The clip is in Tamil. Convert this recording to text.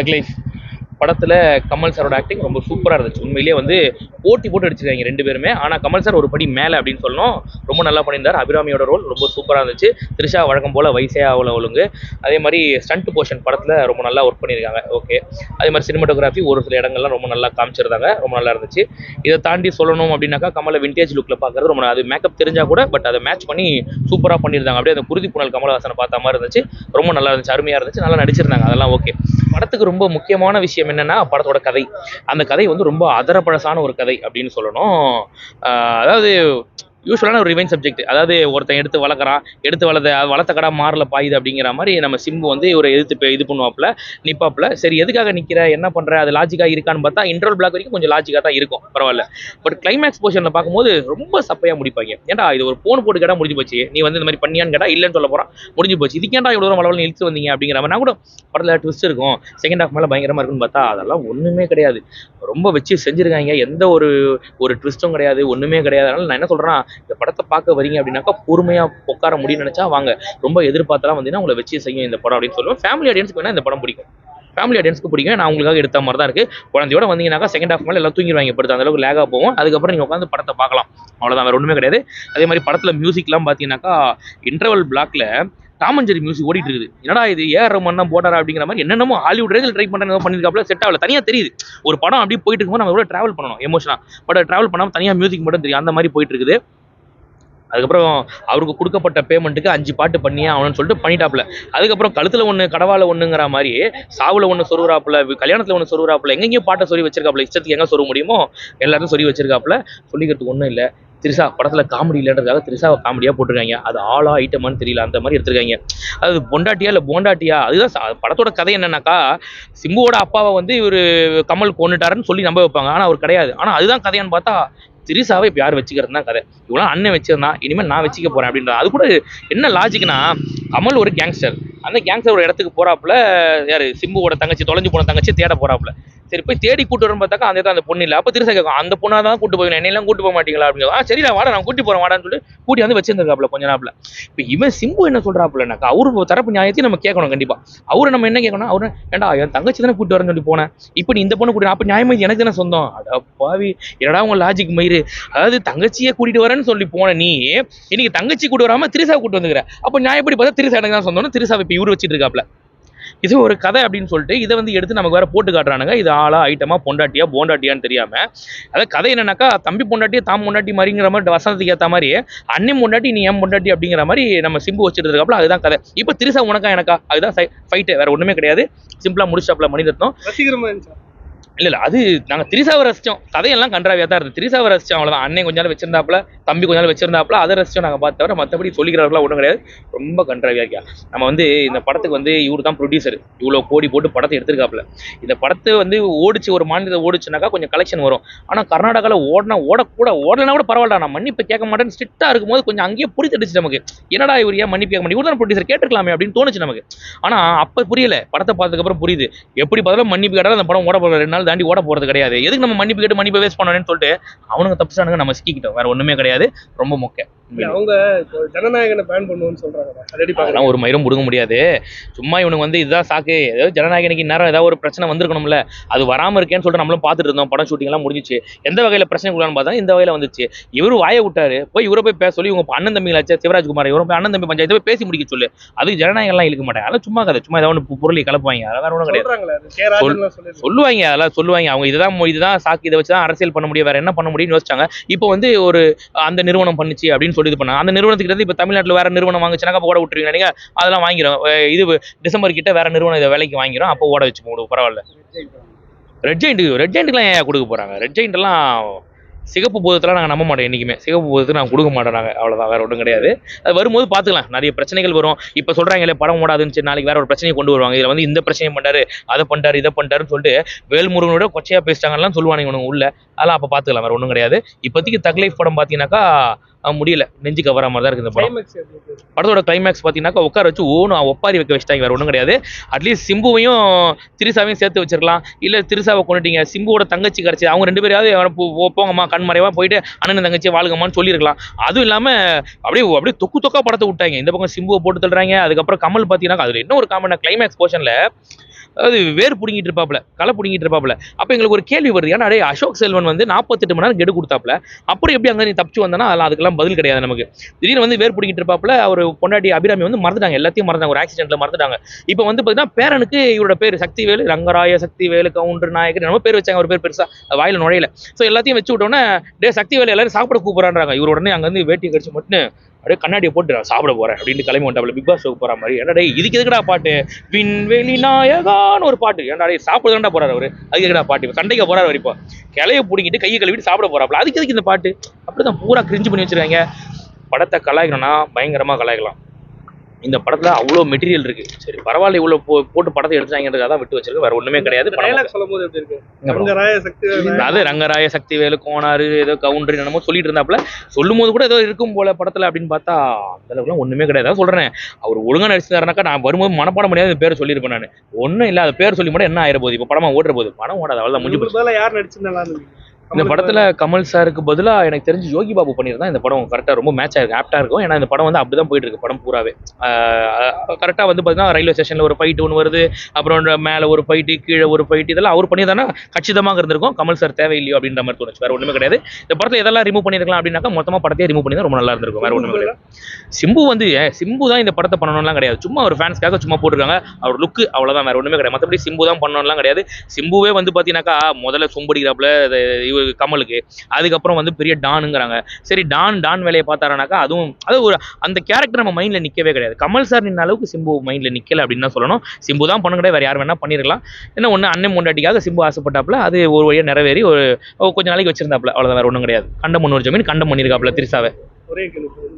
தக் லைஃப் படத்தில் கமல் சாரோட ஆக்டிங் ரொம்ப சூப்பராக இருந்துச்சு. உண்மையிலேயே வந்து போட்டி போட்டு அடிச்சிருக்காங்க ரெண்டு பேருமே. ஆனால் கமல் சார் ஒரு படி மேலே அப்படின்னு சொல்லணும். ரொம்ப நல்லா பண்ணியிருந்தார். அபிராமியோட ரோல் ரொம்ப சூப்பராக இருந்துச்சு. த்ரிஷா வழக்கம் போல் வயசே ஆகல ஒழுங்கு. அதே மாதிரி ஸ்டண்ட் போர்ஷன் படத்தில் ரொம்ப நல்லா ஒர்க் பண்ணியிருக்காங்க. ஓகே அதே மாதிரி சினிமாட்டோகிராஃபி ஒரு சில இடங்கள்லாம் ரொம்ப நல்லா காமிச்சிருந்தாங்க. ரொம்ப நல்லா இருந்துச்சு. இதை தாண்டி சொல்லணும் அப்படின்னாக்கா கமலை விண்டேஜ் லுக்கில் பார்க்குறது ரொம்ப அது மேக்கப் தெரிஞ்சால் கூட பட் அதை மேட்ச் பண்ணி சூப்பராக பண்ணியிருந்தாங்க. அப்படியே அந்த குருதி புனல் கமலஹாசனை பார்த்த மாதிரி இருந்துச்சு. ரொம்ப நல்லா இருந்துச்சு. அருமையாக இருந்துச்சு. நல்லா நடிச்சிருந்தாங்க. அதெல்லாம் ஓகே படத்துக்கு ரொம்ப முக்கியமான விஷயம் என்னென்னா படத்தோட கதை. அந்த கதை வந்து ரொம்ப அதரப்பழசான ஒரு கதை அப்படின்னு சொல்லணும். அதாவது யூஸ்வலான ஒரு ரிவைன் சப்ஜெக்ட் அதாவது ஒருத்தன் எடுத்து வளர்க்குறான் எடுத்து வளர்த்த வளர்த்த கடை மாறல பாயுது அப்படிங்கிற மாதிரி நம்ம சிம்பு வந்து ஒரு எதிர்த்து இது பண்ணுவாப்புல நிற்பாப்புல சரி எதுக்காக நிற்கிற என்ன பண்ணுற அது லாஜிக்காக இருக்கான்னு பார்த்தா இன்ட்ரோல் பிளாக் வரைக்கும் கொஞ்சம் லாஜிக்காக தான் இருக்கும். பரவாயில்ல. பட் கிளைமேக்ஸ் போர்ஷனில் பார்க்கும்போது ரொம்ப சப்பையாக முடிப்பாங்க. ஏன்டா இது ஒரு ஃபோன் போட்டு கேட்டால் முடிஞ்சு போச்சு. நீ வந்து இந்த மாதிரி பண்ணியான்னு கேட்டால் இல்லைன்னு சொல்ல போகிறான் முடிஞ்சு போச்சு. இதுக்கேண்டா இவ்வளோ தூரம் வளவளன்னு இழுத்து வந்தீங்க அப்படிங்கிற மாதிரி. நான் கூட படத்தில் ட்விஸ்ட் இருக்கும். செகண்ட் ஹாஃப் மேலே பயங்கரமாக இருக்குன்னு பார்த்தா அதெல்லாம் ஒன்றுமே கிடையாது. ரொம்ப வச்சு செஞ்சுருக்காங்க. எந்த ஒரு ஒரு ட்விஸ்ட்டும் கிடையாது ஒன்றுமே கிடையாது. அதனால் நான் என்ன சொல்கிறேன்னா இந்த படத்தை பார்க்க வரீங்க அப்படின்னாக்கா பொறுமையாக உட்கார முடியும்னு நினச்சா வாங்க. ரொம்ப எதிர்பார்த்தலாம் வந்தீங்கன்னா உங்களை வச்சு செய்யும் இந்த படம் அப்படின்னு சொல்லுவேன் ஃபேமிலி ஆடியன்ஸ்க்கு வேணால் இந்த படம் பிடிக்கும். ஃபேமிலி ஆடியன்ஸ்க்கு பிடிக்கும். நான் உங்களுக்காக எடுத்த மாதிரி தான் இருக்குது குழந்தையோட வந்தீங்கன்னாக்கா செகண்ட் ஹாஃப் மேலே எல்லாம் தூங்கிடுவாங்க. படுத்து அந்த அளவுக்கு லேகாக போகும் அதுக்கப்புறம் நீங்கள் உட்காந்து படத்தை பார்க்கலாம். அவ்வளோதான் வேறு ஒன்றுமே கிடையாது. அதே மாதிரி படத்தில் மியூசிக்லாம் பார்த்தீங்கன்னாக்கா இன்டர்வல் பிளாக்ல டாமஞ்சரி மியூசிக் ஓடிட்டு இருக்குது. என்னடா இது ஏஆர் ரமன் தான் போட்டாரா அப்படிங்கிற மாதிரி என்னென்னமோ ஹாலிவுட் ரேஜில் ட்ரை பண்ணுறது பண்ணியிருக்காப்புல. செட் ஆகல. தனியாக தெரியுது. ஒரு படம் அப்படியே போயிட்டு இருக்கும்போது நம்ம எவ்வளோ ட்ராவல் பண்ணணும் எமோஷனாக பட் ட்ராவல் பண்ணாமல் தனியாக மியூசிக் மட்டும் தெரியும். அந்த மாதிரி போயிட்டு இருக்குது. அதுக்கப்புறம் அவருக்கு கொடுக்கப்பட்ட பேமெண்ட்டுக்கு அஞ்சு பாட்டு பண்ணியே ஆகணும்னு சொல்லிட்டு பண்ணிட்டாப்புல. அதுக்கப்புறம் கழுத்தில் ஒன்று கடவால ஒன்றுங்கிற மாதிரி சாவில் ஒன்று சொருகுறாப்புல கல்யாணத்தில் ஒன்று சொருகுறாப்புல எங்கெங்கேயும் பாட்டை சொல்லி வச்சிருக்காப்புல. இஷ்டத்துக்கு எங்கே சொருக முடியுமோ எல்லாத்தையும் சொல்லி வச்சிருக்காப்புல. சொல்லிக்கிறதுக்கு ஒன்றும் இல்லை. திரிசா படத்தில் காமெடி இல்லைன்றதுக்காக திரிசாவை காமெடியாக போட்டிருக்காங்க. அது ஆளா ஐட்டமான்னு தெரியல. அந்த மாதிரி எடுத்திருக்காங்க. அது பொண்டாட்டியா இல்லை போண்டாட்டியா? அதுதான் படத்தோட கதை என்னன்னாக்கா சிம்புவோட அப்பாவை வந்து இவர் கமல் கொண்டுட்டாருன்னு சொல்லி நம்ப வைப்பாங்க. ஆனால் அவர் கிடையாது. ஆனால் அதுதான் கதையான்னு பார்த்தா திரிசாவை இப்போ யார் வச்சுக்கிறது தான் கதை. இவ்வளோ அண்ணன் வச்சிருந்தான் இனிமேல் நான் வச்சுக்க போகிறேன் அப்படின்ற. அது கூட என்ன லாஜிக்னா கமல் ஒரு கேங்ஸ்டர் அந்த கேங்ஸ்டர் ஒரு இடத்துக்கு போறாப்புல யார் சிம்புவோட தங்கச்சி தொலைஞ்சு போன தங்கச்சி தேட போகிறாப்புல சரி போய் தேடி கூட்டு வரும் பார்த்தாக்கா அந்த தான் அந்த பொண்ணு இல்லை. அப்போ திருசா கேட்கும் அந்த பொண்ணா தான் கூட்டு போய் என்னையெல்லாம் கூட்டு போக மாட்டீங்களா அப்படின்னு ஆ நான் வாடா நான் கூட்டி போகிறேன் வாடான்னு சொல்லிட்டு கூட்டி வந்து வச்சிருந்திருக்காப்புல கொஞ்ச நாப்பில் இப்போ இவன் சிம்பு என்ன சொல்கிறாப்புலனாக்கா அவரு தரப்பு நியாயத்தையும் நம்ம கேட்கணும் கண்டிப்பாக அவரை நம்ம என்ன கேட்கணும்? அவரு ஏன்டா என் தங்கச்சி தானே கூட்டு வரேன்னு சொல்லி போனேன் இப்போ நீ இந்த பொண்ணு கூட்டி அப்போ நியாயமா இது எனக்கு தானே சொந்தம்? அட பாவி என்னடா உங்க லாஜிக் மயிறு? அதாவது தங்கச்சியை கூட்டிட்டு வரேன்னு சொல்லி போன நீ இன்னைக்கு தங்கச்சி கூட்டு வராமல் திருசா கூட்டு வந்துக்கிற. அப்போ நியாயப்படி பார்த்தா திருசா எனக்கு தான் சொந்தம்னு திருசா இப்போ இவரு வச்சிட்டு இருக்காப்ல. இது ஒரு கதை அப்படின்னு சொல்லிட்டு இதை வந்து எடுத்து நமக்கு வேற போட்டு காட்டுறானுங்க. இது ஆளா ஐட்டமா பொண்டாட்டியா போண்டாட்டியான்னு தெரியாம. அதாவது கதை என்னன்னாக்கா தம்பி பொண்டாட்டியா தாம் பொண்டாட்டி மாதிரிங்கிற மாதிரி வசனத்துக்கு ஏற்ற மாதிரி அண்ணன் பொண்டாட்டி நீ ஏன் பொண்டாட்டி அப்படிங்கிற மாதிரி நம்ம சிம்பு வச்சுட்டு அதுதான் கதை. இப்போ திருசா உனக்கா எனக்கா? அதுதான் ஃபைட்டு வேற ஒண்ணுமே கிடையாது. சிம்பிளா முடிச்சாப்ல மணிரத்னம் ரசிகரமா இருந்துச்சு இல்லை இல்லை அது நாங்கள் திரிசாவை ரசித்தோம் கதையெல்லாம் கன்றாவியா தான் இருந்தது. திரிசாவை ரசிச்சோம் அவ்வளோதான் அண்ணன் கொஞ்ச நாள் வச்சிருந்தாப்புல தம்பி கொஞ்ச நாள் வச்சிருந்தாப்புல அதை ரசிச்சோம் நாங்கள் பார்த்தவரை மற்றபடி சொல்லிக்கிறார்களா ஒன்றும் கிடையாது. ரொம்ப கன்றாவியா இருக்கியா நம்ம வந்து இந்த படத்துக்கு வந்து இவர் தான் ப்ரொடியூசர் இவ்வளோ கோடி போட்டு படத்தை எடுத்திருக்காப்புல. இந்த படத்தை வந்து ஓடிச்சு ஒரு மாநிலத்தை ஓடிச்சுனாக்கா கொஞ்சம் கலெக்ஷன் வரும். ஆனால் கர்நாடகாவில் ஓடினா ஓடக்கூட ஓடனா கூட பரவாயில்ல. நான் மன்னிப்பு கேட்க மாட்டேன்னு ஸ்ட்ரிக்டாக இருக்கும்போது கொஞ்சம் அங்கேயே புடித்தடிச்சு நமக்கு. என்னடா இவர் ஏன் மன்னிப்பு கேட்க மாட்டேன்? இவர் தான் ப்ரொடியூசர் கேட்டுக்கலாமே அப்படின்னு தோணுச்சு நமக்கு. ஆனால் அப்போ புரியல. படத்தை பார்த்ததுக்கப்புறம் புரியுது. எப்படி பார்த்தாலும் மன்னிப்பு கேட்டாலும் அந்த படம் ஓட போகிற ரெண்டு நாள் தாண்டி ஓட போறது கிடையாது. எதுக்கு நம்ம மன்னிப்பு கேட்டு மன்னிப்பு வேஸ்ட் பண்ணணும்னு சொல்லிட்டு அவனுங்க தப்பிச்சானுங்க நம்ம சிக்கிக்கிட்டோம். வேற ஒண்ணுமே கிடையாது. ரொம்ப மொக்க. அவங்க ஜனநாயகனை பேன் பண்ணுவோம்னு சொல்றாங்க ஒரு மயிரும் முடுங்க முடியாது. சும்மா இவனுக்கு வந்து இதுதான் சாக்கு. ஏதாவது ஜனநாயகனுக்கு நேரம் ஏதாவது ஒரு பிரச்சனை வந்திருக்கணும்ல. அது வராம இருக்கேன்னு சொல்லிட்டு நம்மளும் பார்த்துட்டு இருந்தோம். படம் ஷூட்டிங் எல்லாம் முடிஞ்சிச்சு. எந்த வகையில பிரச்சனை கொடுக்கலாம்னு பார்த்தா இந்த வகையில வந்துச்சு. இவரு வாயை விட்டாரு. போய் இவரை போய் பேச சொல்லி உங்க அண்ணன் தம்பிங்களாச்சா சிவராஜ்குமார் இவரும் போய் அண்ணன் தம்பி பஞ்சாயத்து போய் பேசி முடிக்க சொல்லு. அது ஜனநாயகம் எல்லாம் இழுக்க மாட்டேன் அதெல்லாம் சும்மா கதை. சும்மா ஏதாவது ஒன்று பொருளை கலப்பாங்க அதெல்லாம் ஒன்றும் கிடையாது. சொல்லுவாங்க. அதெல்லாம் சொல்லுவாங்க. அவங்க இதுதான் இதுதான் சாக்கு. இதை வச்சு தான் அரசியல் பண்ண முடியும். வேற என்ன பண்ண முடியும்னு யோசிச்சாங்க. இப்போ வந்து ஒரு அந்த நிறுவனம் பண்ணுச்சு அப்படின்னு சொல்லி இது பண்ணாங்க. அந்த நிறுவனத்துக்கு இப்போ தமிழ்நாட்டில் வேற நிறுவனம் வாங்குச்சுனாக்கா அப்போ ஓட விட்டுருவீங்க நீங்கள் அதெல்லாம் வாங்கிடும் இது டிசம்பர் கிட்ட வேற நிறுவனம் இதை வேலைக்கு வாங்கிடும் அப்போ ஓட வச்சு போடும் பரவாயில்ல. ரெட் ஜெயிண்ட்டுக்கு ரெட் ஜெயிண்ட்டுக்குலாம் ஏன் கொடுக்க போறாங்க? ரெட் ஜெயிண்ட்லாம் சிகப்பு பூதத்தெல்லாம் நாங்கள் நம்ப மாட்டோம் என்றைக்குமே சிகப்பு பூதத்துக்கு நாங்கள் கொடுக்க மாட்டோம் நாங்கள் அவ்வளோதான் வேற ஒன்றும் கிடையாது. அது வரும்போது பார்த்துக்கலாம் நிறைய பிரச்சனைகள் வரும். இப்போ சொல்கிறாங்களே படம் ஓடாதுன்னு நாளைக்கு வேற ஒரு பிரச்சனையை கொண்டு வருவாங்க. இதில் வந்து இந்த பிரச்சனையை பண்ணாரு அதை பண்ணிட்டாரு இதை பண்ணிட்டாருன்னு சொல்லிட்டு வேல்முருகனோட கொச்சையாக பேசிட்டாங்கலாம் சொல்லுவானுங்க உள்ள. அதெல்லாம் அப்போ பார்த்துக்கலாம் வேறு ஒன்றும் கிடையாது. இப்போதைக்கு தக்லைஃப் படம் பார்த்தீங்கன்னாக்கா முடியல. நெஞ்சு கவர மாதிரி தான் இருக்குது இந்த படம். இருக்கு? படத்தோட கிளைமேக்ஸ் பார்த்தீங்கன்னாக்கா உட்கார வச்சு ஓணும். ஒப்பாரி வைக்க வச்சிட்டாங்க வேற ஒன்றும் கிடையாது. அட்லீஸ்ட் சிம்புவையும் திரிசாவையும் சேர்த்து வச்சிருக்கலாம் இல்லை திரிசாவை கொண்டுட்டீங்க சிம்புவோட தங்கச்சி கிடச்சி அவங்க ரெண்டு பேரையாவது போங்கம்மா கண்மறைவா போயிட்டு அண்ணன் தங்கச்சி வாழ்கம்மான்னு சொல்லியிருக்கலாம். அதுவும் இல்லாமல் அப்படியே அப்படியே தொக்கு தொக்கா படத்தை விட்டாங்க. இந்த பக்கம் சிம்புவை போட்டு தள்ளுறாங்க. அதுக்கப்புறம் கமல் பார்த்தீங்கன்னா அதில் என்ன ஒரு காமெண்ட் கிளைமேக்ஸ் போர்ஷனில் அது வேர் பிடுங்கிட்டு இருப்பாப்புல களை பிடுங்கிட்டு இருப்பாப்புல. அப்போ எங்களுக்கு ஒரு கேள்வி வருது. ஏன்னா டேய் அசோக் செல்வன் வந்து நாற்பத்தெட்டு மணி நேரம் கெடு கொடுத்தாப்புல. அப்புறம் எப்படி அங்கே நீ தப்பிச்சு வந்தானா? அதெல்லாம் அதுக்கெல்லாம் பதில் கிடையாது நமக்கு. திடீர்னு வந்து வேர் பிடிக்கிட்டு இருப்பாப்புல. அவர் பொண்டாட்டி அபிராமி வந்து மறந்துட்டாங்க. எல்லாத்தையும் மறந்தாங்க ஒரு ஆக்சிடென்ட்ல மறந்துட்டாங்க. இப்போ வந்து பார்த்தீங்கன்னா பேரனுக்கு இவரோட பேர் சக்திவேலு ரங்கராய சக்திவேலு கவுண்டர் நாயகர் நம்ம பேர் வச்சாங்க. ஒரு பேர் பெருசா வாயில நுழையில. ஸோ எல்லாத்தையும் வச்சு விட்டோன்னே டே சக்திவேலு எல்லாரும் சாப்பிட கூப்பிட்றாங்க இவர் உடனே அங்கேருந்து வேட்டி கடிச்சு மட்டும் அப்படியே கண்ணாடியை போட்டு நான் சாப்பிட போறேன் அப்படின்னு கிளம்பி வந்தாப்புல பிக் பாஸ் போற மாதிரி என்னடா இதுக்கு எதுக்குடா பாட்டு? விண்வெளி நாயகான்னு ஒரு பாட்டு. ஏன்டா டேய் சாப்பிட போறாரு அவரு. அதுக்கு எதுக்குடா பாட்டு? சண்டைக்கு போறாரு அவர் இப்போ. கிளைய பிடிங்கிட்டு கையை கழுவிட்டு சாப்பிட போறாப்ல அதுக்கு எதுக்கு இந்த பாட்டு? அப்படிதான் பூரா கிரிஞ்சு பண்ணி வச்சிருக்காங்க. படத்தை கலாய்க்கணும்னா பயங்கரமா கலாய்க்கலாம். இந்த படத்துல அவ்வளோ மெட்டீரியல் இருக்கு. சரி பரவாயில்ல இவ்வளோ போ போட்டு படத்தை எடுத்தாங்கிறதுக்காக தான் விட்டு வச்சிருக்கு வேற ஒண்ணுமே கிடையாது. போது அது ரங்கராய சக்தி வேலு கோனாரு ஏதோ கவுண்டர் என்னமோ சொல்லிட்டு இருந்தாப்புல. சொல்லும் போது கூட ஏதோ இருக்கும் போல படத்துல அப்படின்னு பார்த்தா அந்த அளவுக்குலாம் ஒண்ணுமே கிடையாது. சொல்றேன். அவர் ஒழுங்கா நடிச்சிருந்தாருனாக்கா நான் வரும்போது மனப்பாடம் முடியாது பேரை சொல்லியிருப்பேன் நான். ஒன்றும் இல்லை அது பேர் சொல்லி மட்டும் என்ன ஆயிர போகுது இப்போ படமா ஓடுற போகுது படம் ஓடாது அவ்வளோ முடிஞ்சு யார் நடிச்சிருந்தாலும் இந்த படத்துல கமல் சாருக்கு பதிலா எனக்கு தெரிஞ்சு யோகி பாபு பண்ணியிருந்தா இந்த படம் கரெக்டா ரொம்ப மேட்ச் ஆயிருக்கு ஆப்டா இருக்கும். ஏன்னா இந்த படம் வந்து அப்படிதான் போயிட்டு இருக்கு படம் பூராவே. கரெக்டா வந்து பாத்தீங்கன்னா ரயில்வே ஸ்டேஷன்ல ஒரு ஃபைட் ஒன்று வருது. அப்புறம் மேல ஒரு ஃபைட்டு கீழே ஒரு ஃபைட் இதெல்லாம் அவர் பண்ணியிருந்தானா கச்சிதமாக இருந்திருக்கும். கமல் சார் தேவையில்லையோ அப்படின்ற மாதிரி தோணுச்சு. வேற ஒண்ணுமே கிடையாது. இந்த படத்துல எதெல்லாம் ரிமூவ் பண்ணிருக்கலாம் அப்படின்னாக்கா மொத்தமா படத்தையே ரிமூவ் பண்ணி ரொம்ப நல்லா இருந்திருக்கும். வேற ஒண்ணுமே கிடையாது. சிம்பு வந்து சிம்பு தான் இந்த படத்தை பண்ணணும்லாம் கிடையாது. சும்மா ஒரு ஃபேன்ஸ்க்காக சும்மா போட்டிருக்காங்க. அவர் லுக்கு அவ்வளவுதான். வேற ஒண்ணுமே கிடையாது. மற்றபடி சிம்பு தான் பண்ணணும்லாம் கிடையாது. சிம்புவே வந்து பார்த்தீங்கன்னாக்கா முதல்ல சொம்படிக்கிறாப்புல இவர் கமலுக்கு. அதுக்கப்புறம் வந்து பெரிய டானுங்கிறாங்க சரி டான் டான் வேலையை பார்த்தாருனாக்கா அதுவும் அது ஒரு அந்த கேரக்டர் நம்ம மைண்ட்ல நிற்கவே கிடையாது. கமல் சார் நின்ன அளவுக்கு சிம்பு மைண்ட்ல நிக்கல அப்படின்னு தான் சொல்லணும். சிம்பு தான் பண்ண கிடையாது வேற யார் வேணால் பண்ணிருக்கலாம். என்ன ஒன்று அண்ணன் முண்டாட்டிக்காக சிம்பு ஆசைப்பட்டாப்புல அது ஒரு வழியாக நிறைவேறி ஒரு கொஞ்ச நாளைக்கு வச்சிருந்தாப்புல. அவ்வளோதான் வேறு ஒன்றும் கிடையாது. கண்டம் முன்னூறு ஜமீன் கண்டம் பண்ணியிருக்காப்புல திரிசாவை ஒரே கேள்வி.